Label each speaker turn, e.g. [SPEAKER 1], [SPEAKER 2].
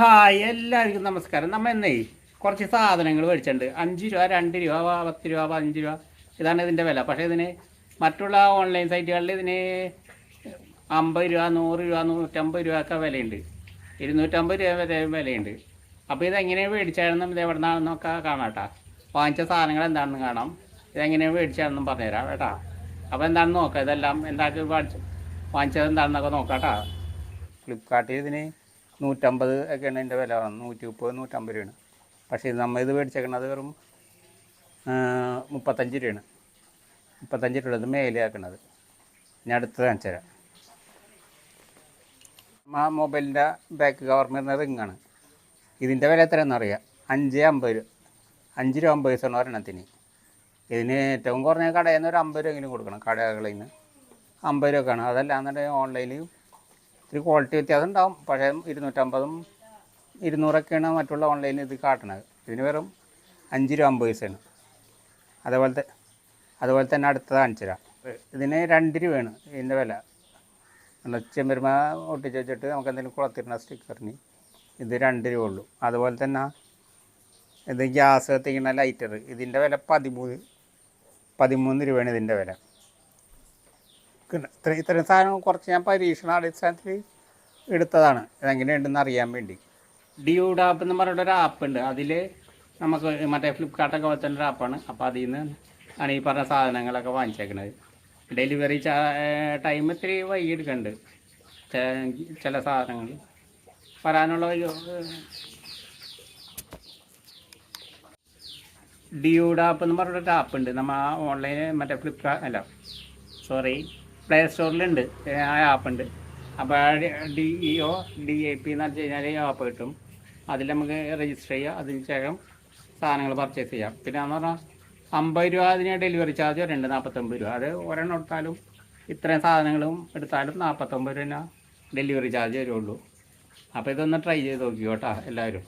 [SPEAKER 1] Hi എല്ലാവർക്കും നമസ്കാരം. നമ്മൾ എന്നേ കുറച്ച് സാധനങ്ങൾ മേടിച്ചിട്ടുണ്ട്. അഞ്ച് രൂപ രണ്ട് രൂപ പത്ത് രൂപ പതിനഞ്ച് രൂപ. ഇതാണ് ഇതിന്റെ വില. പക്ഷേ ഇതിന് മറ്റുള്ള ഓൺലൈൻ സൈറ്റുകളിൽ ഇതിന് അമ്പത് രൂപ നൂറ് രൂപ നൂറ്റമ്പത് രൂപ ഒക്കെ വിലയുണ്ട്. ഇരുന്നൂറ്റമ്പത് രൂപ വരെ വിലയുണ്ട്. അപ്പോൾ ഇതെങ്ങനെയാണ് മേടിച്ചാണെന്നും ഇത് എവിടെ നിന്നാണെന്നൊക്കെ കാണാം കേട്ടോ. വാങ്ങിച്ച സാധനങ്ങൾ എന്താണെന്ന് കാണാം. ഇതെങ്ങനെയാണ് മേടിച്ചാണെന്നും പറഞ്ഞുതരാം കേട്ടോ. അപ്പോൾ എന്താണെന്ന് നോക്കാം. ഇതെല്ലാം എന്താക്കി വാങ്ങിച്ചു വാങ്ങിച്ചത് എന്താണെന്നൊക്കെ നോക്കാം കേട്ടോ. ഫ്ലിപ്കാർട്ടിൽ ഇതിന് നൂറ്റമ്പത് ഒക്കെയാണ് ഇതിന്റെ വില നൂറ്റി മുപ്പത് നൂറ്റമ്പത് രൂപയാണ്. പക്ഷേ നമ്മൾ ഇത് മേടിച്ചേക്കണത് വെറും മുപ്പത്തഞ്ച് രൂപയാണ്. മുപ്പത്തഞ്ച് രൂപ ഇത് മേലെ ആക്കണത് ഞാൻ അടുത്തത് കാണിച്ചു തരാം. ആ മൊബൈലിന്റെ ബാക്ക് കവർ വരുന്ന റിങ്ങാണ്. ഇതിന്റെ വില എത്രയാണെന്ന് അറിയാം. അഞ്ച് അമ്പത് രൂപ. അഞ്ച് രൂപ അമ്പത് പൈസ ഒരെണ്ണത്തിന്. ഇതിന് ഏറ്റവും കുറഞ്ഞ കടയിൽ നിന്ന് ഒരു അമ്പത് രൂപ എങ്കിലും കൊടുക്കണം. കടകളിൽ നിന്ന് അമ്പത് രൂപക്കാണ് അതല്ലാന്നുണ്ടെങ്കിൽ ഓൺലൈനിൽ ഇത്തിരി ക്വാളിറ്റി വ്യത്യാസം ഉണ്ടാവും പക്ഷേ ഇരുന്നൂറ്റമ്പതും ഇരുന്നൂറൊക്കെയാണ് മറ്റുള്ള ഓൺലൈനിൽ ഇത് കാട്ടണത്. ഇതിന് വെറും അഞ്ച് രൂപ അമ്പത് പൈസയാണ്. അതേപോലത്തെ അതുപോലെ തന്നെ അടുത്തത് കാണിച്ചു തരാം ഇതിന് രണ്ട് രൂപയാണ് ഇതിന്റെ വില. ചെമ്പരുമ ഒട്ടിച്ച് വെച്ചിട്ട് നമുക്ക് എന്തെങ്കിലും കുളത്തിരുന്ന സ്റ്റിക്കറിന് ഇത് രണ്ട് രൂപ ഉള്ളൂ. അതുപോലെ തന്നെ ഇത് ഗ്യാസ് കത്തിക്കുന്ന ലൈറ്റർ ഇതിന്റെ വില പതിമൂന്ന് പതിമൂന്ന് രൂപയാണ് ഇതിന്റെ വില. ഇത്ര ഇത്രയും സാധനം കുറച്ച് ഞാൻ പരീക്ഷണാടിസ്ഥാനത്തിൽ എടുത്തതാണ്. ഇതെങ്ങനെയുണ്ടെന്ന് അറിയാൻ വേണ്ടി. ഡ്യൂഡ് ആപ്പ് എന്ന് പറഞ്ഞിട്ട് ഒരു ആപ്പ് ഉണ്ട്. അതിൽ നമുക്ക് മറ്റേ ഫ്ലിപ്കാർട്ടൊക്കെ വെച്ചുള്ള ഒരു ആപ്പാണ് അപ്പോൾ അതിൽ നിന്ന് ആണ് ഈ പറഞ്ഞ സാധനങ്ങളൊക്കെ വാങ്ങിച്ചേക്കണത്. ഡെലിവറി ടൈം ഇത്തിരി വൈകി എടുക്കുന്നുണ്ട് ചില സാധനങ്ങൾ വരാനുള്ള ഡ്യൂഡ് ആപ്പ് എന്ന് പറഞ്ഞിട്ടൊരു ആപ്പ് ഉണ്ട്. നമ്മൾ ഓൺലൈൻ മറ്റേ ഫ്ലിപ്കാർട്ട് അല്ല സോറി പ്ലേ സ്റ്റോറിലുണ്ട് ആ ആപ്പ് ഉണ്ട് അപ്പോൾ D E O D A P എന്ന് വെച്ച് കഴിഞ്ഞാൽ ഈ ആപ്പ് കിട്ടും. അതിൽ നമുക്ക് രജിസ്റ്റർ ചെയ്യുക അതിന് ശേഷം സാധനങ്ങൾ പർച്ചേസ് ചെയ്യാം. പിന്നെ എന്ന് പറഞ്ഞാൽ അമ്പത് രൂപ അതിന് ഡെലിവറി ചാർജ് വരുന്നുണ്ട്. നാൽപ്പത്തൊമ്പത് രൂപ. അത് ഒരെണ്ണം എടുത്താലും ഇത്രയും സാധനങ്ങളും എടുത്താലും നാൽപ്പത്തൊമ്പത് രൂപ ഡെലിവറി ചാർജ് വരുള്ളൂ. അപ്പോൾ ഇതൊന്ന് ട്രൈ ചെയ്ത് നോക്കിക്കോട്ടാ എല്ലാവരും.